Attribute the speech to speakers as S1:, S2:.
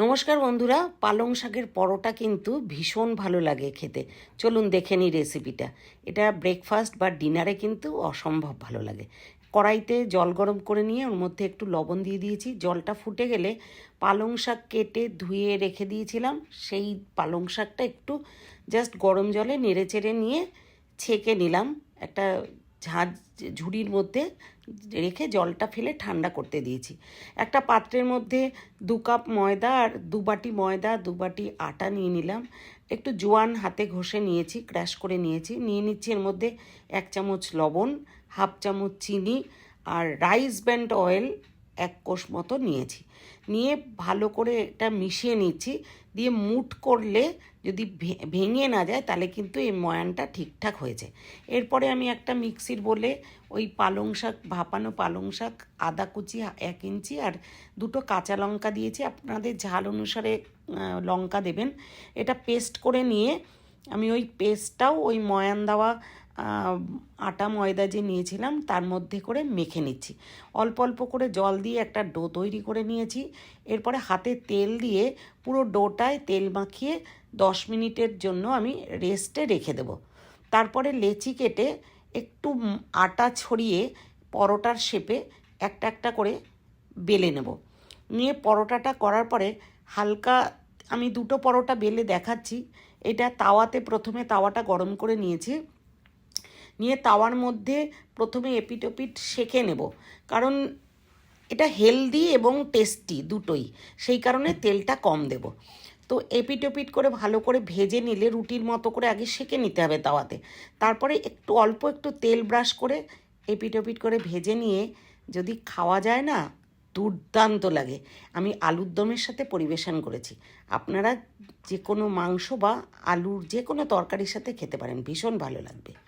S1: নমস্কার বন্ধুরা, পালং শাকের পরোটা কিন্তু ভীষণ ভালো লাগে খেতে। চলুন দেখে নিই রেসিপিটা। এটা ব্রেকফাস্ট বা ডিনারে কিন্তু অসম্ভব ভালো লাগে। কড়াইতে জল গরম করে নিয়ে ওর মধ্যে একটু লবণ দিয়ে দিয়েছি। জলটা ফুটে গেলে পালং শাক কেটে ধুয়ে রেখে দিয়েছিলাম। সেই পালং শাকটা একটু জাস্ট গরম জলে নেড়ে চেড়ে নিয়ে ছেঁকে নিলাম। একটা ঝাঁঝ ঝুড়ির মধ্যে রেখে জলটা ফেলে ঠান্ডা করতে দিয়েছি। একটা পাত্রের মধ্যে দু কাপ ময়দা আর দু বাটি ময়দা, দু বাটি আটা নিয়ে নিলাম। একটু জোয়ান হাতে ঘষে নিয়েছি ক্র্যাশ করে নিয়েছি। নিয়ে নিচ্ছি এর মধ্যে এক চামচ লবণ, হাফ চামচ চিনি আর রাইস ব্যান্ড অয়েল এক কোষ মতো নিয়েছি। নিয়ে ভালো করে এটা মিশিয়ে নিচ্ছি। দিয়ে মুট করলে যদি ভেঙে না যায় তাহলে কিন্তু এই ময়ানটা ঠিকঠাক হয়েছে। এরপরে আমি একটা মিক্সির বলে ওই পালং শাক, ভাপানো পালং শাক, আদা কুচি এক ইঞ্চি আর দুটো কাঁচা লঙ্কা দিয়েছি। আপনাদের ঝাল অনুসারে লঙ্কা দেবেন। এটা পেস্ট করে নিয়ে আমি ওই পেস্টটাও ওই ময়ান দেওয়া আটা, ময়দা যে নিয়েছিলাম, তার মধ্যে করে মেখে নিচ্ছি। অল্প অল্প করে জল দিয়ে একটা ডো তৈরি করে নিয়েছি। এরপরে হাতে তেল দিয়ে পুরো ডোটায় তেল মাখিয়ে দশ মিনিটের জন্য আমি রেস্টে রেখে দেবো। তারপরে লেচি কেটে একটু আটা ছড়িয়ে পরোটার শেপে একটা একটা করে বেলে নেব। নিয়ে পরোটাটা করার পরে হালকা আমি দুটো পরোটা বেলে দেখাচ্ছি। এটা তাওয়াতে প্রথমে তাওয়াটা গরম করে নিয়েছি। নিয়ে তাওয়ার মধ্যে প্রথমে এপিটোপিট সেঁকে নেব। কারণ এটা হেলদি এবং টেস্টি দুটোই, সেই কারণে তেলটা কম দেব। তো এপিটোপিট করে ভালো করে ভেজে নিলে রুটির মতো করে আগে সেঁকে নিতে হবে তাওয়াতে। তারপরে একটু অল্প একটু তেল ব্রাশ করে এপিটোপিট করে ভেজে নিয়ে যদি খাওয়া যায় না, দুর্দান্ত লাগে। আমি আলুর দমের সাথে পরিবেশন করেছি। আপনারা যে কোনো মাংস বা আলুর যে কোনো তরকারির সাথে খেতে পারেন, ভীষণ ভালো লাগবে।